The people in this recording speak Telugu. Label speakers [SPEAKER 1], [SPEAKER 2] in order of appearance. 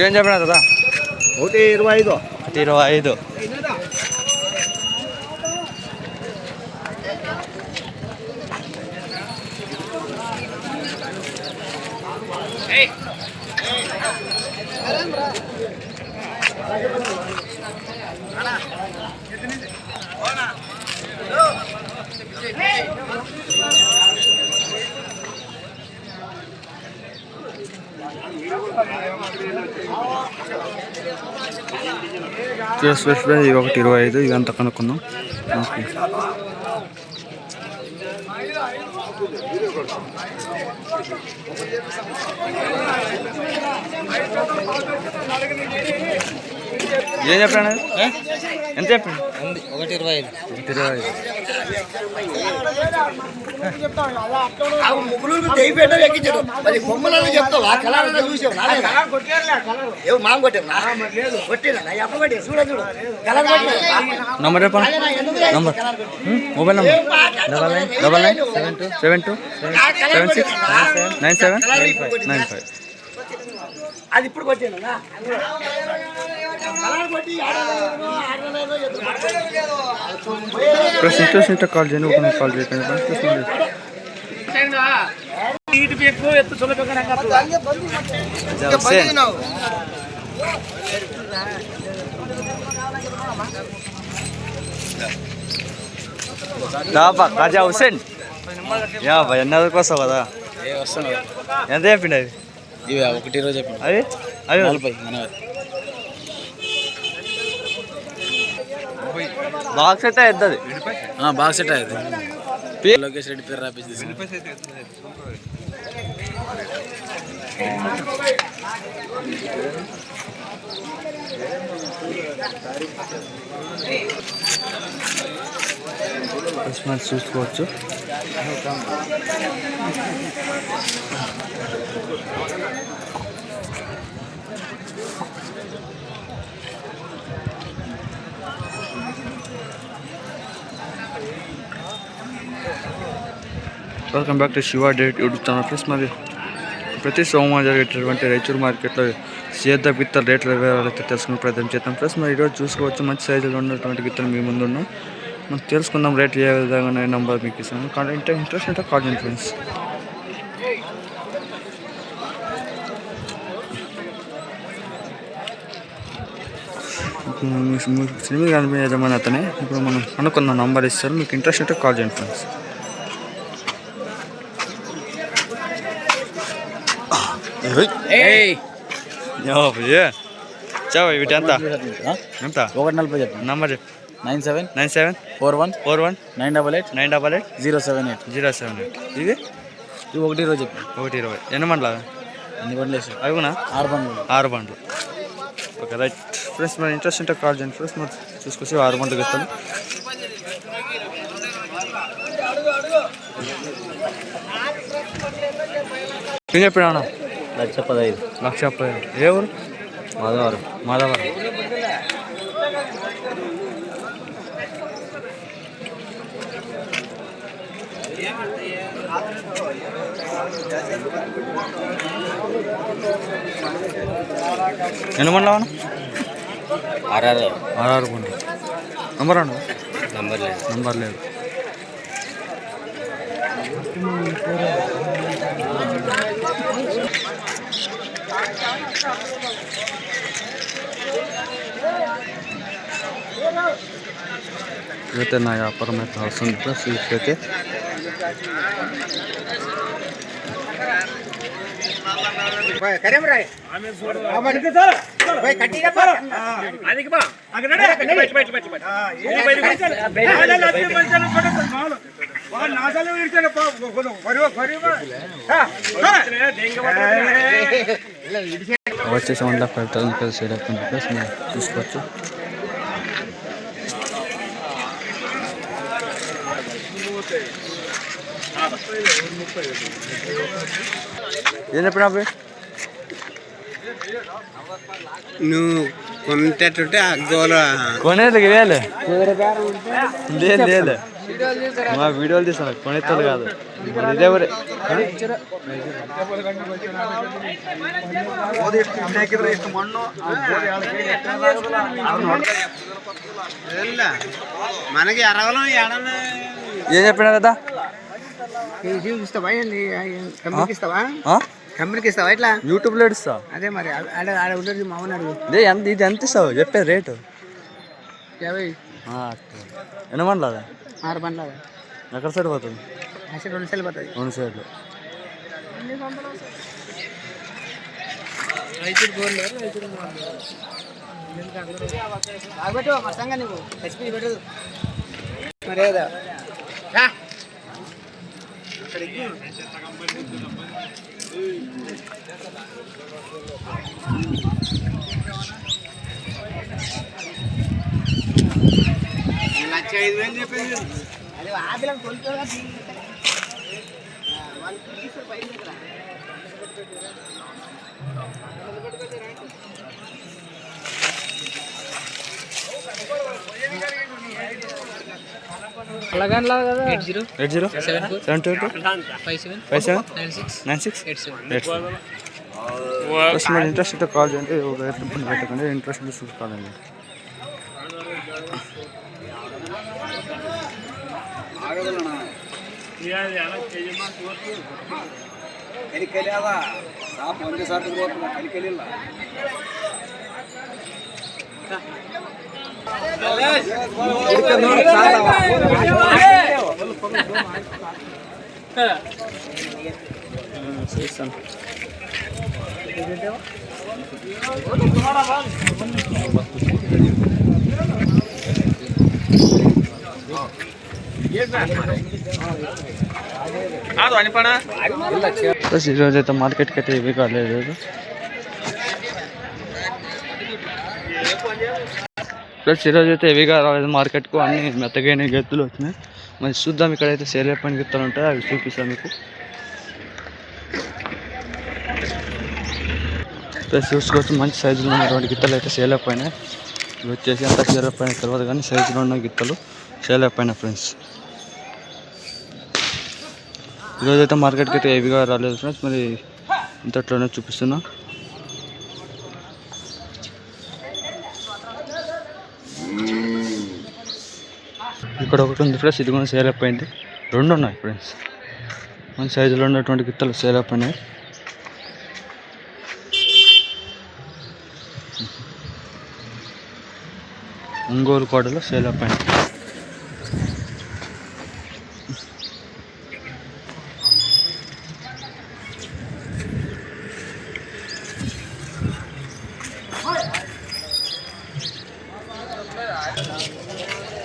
[SPEAKER 1] ఏం చెప్పినా కదా
[SPEAKER 2] ఒకటి ఇరవై ఐదు.
[SPEAKER 1] ఒకటి ఇరవై ఐదు. ఫ్రెష్ ఫ్రెష్ ఇది ఒకటి ఇరవై ఐదు ఇదంతా అంత కనుక్కుందాం. ఓకే ఏం చెప్పాను? ఎంత చెప్పాను?
[SPEAKER 3] ఒకటి ఇరవై ఐదు.
[SPEAKER 1] ఒకటి ఇరవై ఐదు.
[SPEAKER 2] ముగ్గురు తెగిపోయినా ఎక్కించాడు? మరి బొమ్మలను చెప్తావా? కళాలను చూసావు? ఏమో మాం కొట్టావు కొట్టినా ఎప్పుడు కొట్టి చూడ చూడు. కలర్
[SPEAKER 1] నంబర్ చెప్పండి number. Mobile number. Double nine double nine seven two seven two seven six nine seven nine five.
[SPEAKER 2] అది ఇప్పుడు కొట్టాను కలర్ కొట్టి ఆడలేదు ఆడలేదు ఎదురు
[SPEAKER 1] ప్లస్ ఇంట్రెస్ట్ ఉంటే కాల్ చేయండి ఒక కాల్ చేయకండి ప్లస్ మళ్ళీ హుసేన్ దాబా రాజా హుసేన్ యా భయ్ ఎన్నదరికి వస్తావు కదా
[SPEAKER 3] ఏ వస్తాను
[SPEAKER 1] ఎంత చెప్పిండు అవి
[SPEAKER 3] ఇవి ఒకటి ఇరవై చెప్పండి
[SPEAKER 1] అవి అవి
[SPEAKER 3] నలభై
[SPEAKER 1] బాక్స్ అయితే ఎద్దది
[SPEAKER 3] బాగా సెట్ అయ్యింది లోకేష్ రెడ్డి పేరు రాపించి
[SPEAKER 1] క్రిస్మస్ చూసుకోవచ్చు. Welcome back to Shiva date YouTube channel friends మరి ప్రతి సోమవారం జరిగేటటువంటి రైచూరు మార్కెట్లో సేద్ద గిత్తల రేట్ల వివరాలు తెలుసుకునే ప్రయత్నం చేద్దాం ఫ్రెండ్స్ మరి ఈరోజు చూసుకోవచ్చు మంచి సైజులో ఉన్నటువంటి విత్తనం మీ ముందు ఉన్నాం మనం తెలుసుకుందాం రేట్లు ఏ విధంగా నెంబర్ మీకు ఇస్తాను కానీ ఇంటే ఇంట్రెస్ట్ అంటే కాల్ ఫ్రెండ్స్ సినిమా కనిపించే యజమాని అతనే ఇప్పుడు మనం అనుకున్న నంబర్ ఇస్తారు మీకు ఇంట్రెస్ట్ ఉంటే కాల్ చేయండి ఫ్రెండ్స్ చావు వీటి ఎంత ఎంత?
[SPEAKER 3] ఒకటి నలభై చెప్పండి
[SPEAKER 1] number
[SPEAKER 3] nine seven
[SPEAKER 1] nine seven
[SPEAKER 3] four one
[SPEAKER 1] four one
[SPEAKER 3] nine double eight
[SPEAKER 1] nine double eight
[SPEAKER 3] zero seven eight.
[SPEAKER 1] Zero seven eight. ఇది
[SPEAKER 3] ఇవి ఒకటి ఇరవై చెప్పండి
[SPEAKER 1] ఒకటి ఇరవై. ఎన్ని మండల
[SPEAKER 3] అన్ని బండ్లు వేసారు
[SPEAKER 1] అవునా
[SPEAKER 3] ఆరు బండ్లు.
[SPEAKER 1] ఆరు బండ్లు. Okay right. ఫ్రెండ్స్ మరి ఇంట్రెస్ట్ ఉంటే కాల్ చేయండి. ఫ్రెండ్స్ మరి చూసుకొచ్చి ఆరు బండ్లు ఇస్తాను ఏం చెప్పినా
[SPEAKER 3] లక్ష పదహైదు
[SPEAKER 1] లక్ష పదిహేను ఏ ఊరు?
[SPEAKER 3] మాధవరం
[SPEAKER 1] మాధవరం ఎన్ని మండలం
[SPEAKER 3] ఆర్ఆర్
[SPEAKER 1] ఆరు మండలం నంబర్ అండి
[SPEAKER 3] నంబర్ లేదు.
[SPEAKER 1] నంబర్ లేదు. ఇదైతే నా వ్యాపారం అయితే వస్తుంది ప్లస్ ఇదైతే వచ్చేసి one lakh five thousand plus sale అవుతుంది ప్లస్ మీరు చూసుకోవచ్చు ఏం చెప్పినా అబ్బాయి
[SPEAKER 4] నువ్వు కొంటట్టుంటే ఆ గోల
[SPEAKER 1] కొనేది వేలే లేదు లేదు మా వీడియోలు తీసాను కొనేత్తలు కాదు మరి ఇదే ఊరే
[SPEAKER 4] మనకి అరవలం ఏడన్నా
[SPEAKER 1] ఏం చెప్పినా కదా
[SPEAKER 4] ఇస్తావా కంపెనీకి ఇస్తావా
[SPEAKER 1] ఆ?
[SPEAKER 4] కంపెనీకి ఇస్తావా ఇట్లా
[SPEAKER 1] యూట్యూబ్లో ఇస్తా
[SPEAKER 4] అదే మరి ఆడ ఆడ ఉండదు మా అవును అడుగు.
[SPEAKER 1] ఇదే ఎంత ఇది ఎంత ఇస్తావు? చెప్పేది రేటు.
[SPEAKER 4] యాభై.
[SPEAKER 1] ఎనమనలాదా
[SPEAKER 4] ఆరు పండ్ల
[SPEAKER 1] ఎక్కడ సైడ్ పోతుంది?
[SPEAKER 4] అసలు రెండు సార్లు పోతుంది
[SPEAKER 1] రెండు సైడ్లు
[SPEAKER 4] ఆగబెట్టు మా సంగ నీకు. హెచ్పి పెట్టదు మరి ఏదా లక్ష ఐదు వేలు చెప్పింది. అది ఆపిలం కొనుక్కోగా
[SPEAKER 1] eight zero seven two two five seven nine six eight seven first మీరు ఇంట్రెస్ట్ అయితే కాల్ చేయండి ఒక ఇబ్బంది పెట్టకండి ఇంట్రెస్ట్ ఉంటే చూసుకోవాలండి చేస్తాను ప్లస్ ఈరోజు అయితే మార్కెట్కి అయితే ఇవి కాలేదు ప్లస్ ఈరోజు అయితే హెవీగా రాలేదు మార్కెట్కు అన్ని మెత్తగైన గెత్తులు వచ్చినాయి. మరి చూద్దాం ఇక్కడైతే సేల్ పని గిత్తలు ఉంటాయి అవి చూపిస్తాను మీకు. ప్లస్ చూసుకోవచ్చు మంచి సైజులో ఉన్నటువంటి గిత్తలు అయితే సేల్ అయిపోయినాయి ఇవి వచ్చేసి అంత సేల్ అయిపోయిన తర్వాత కానీ సైజులో ఉన్న గిత్తలు సేల్ అయిపోయినాయి ఫ్రెండ్స్ ఈరోజైతే మార్కెట్కి అయితే హెవీగా రాలేదు ఫ్రెండ్స్ మరి ఇంతట్లోనే చూపిస్తున్నా. ఇక్కడ ఒకటి ఉంది ఫ్రెండ్స్ ఇది కూడా సేల్ అయిపోయింది. రెండు ఉన్నాయి ఫ్రెండ్స్. మన సైజులో ఉన్నటువంటి గిత్తలు సేల్ అయిపోయినాయి. ఒంగోలు కోటలో సేల్ అయిపోయినాయి.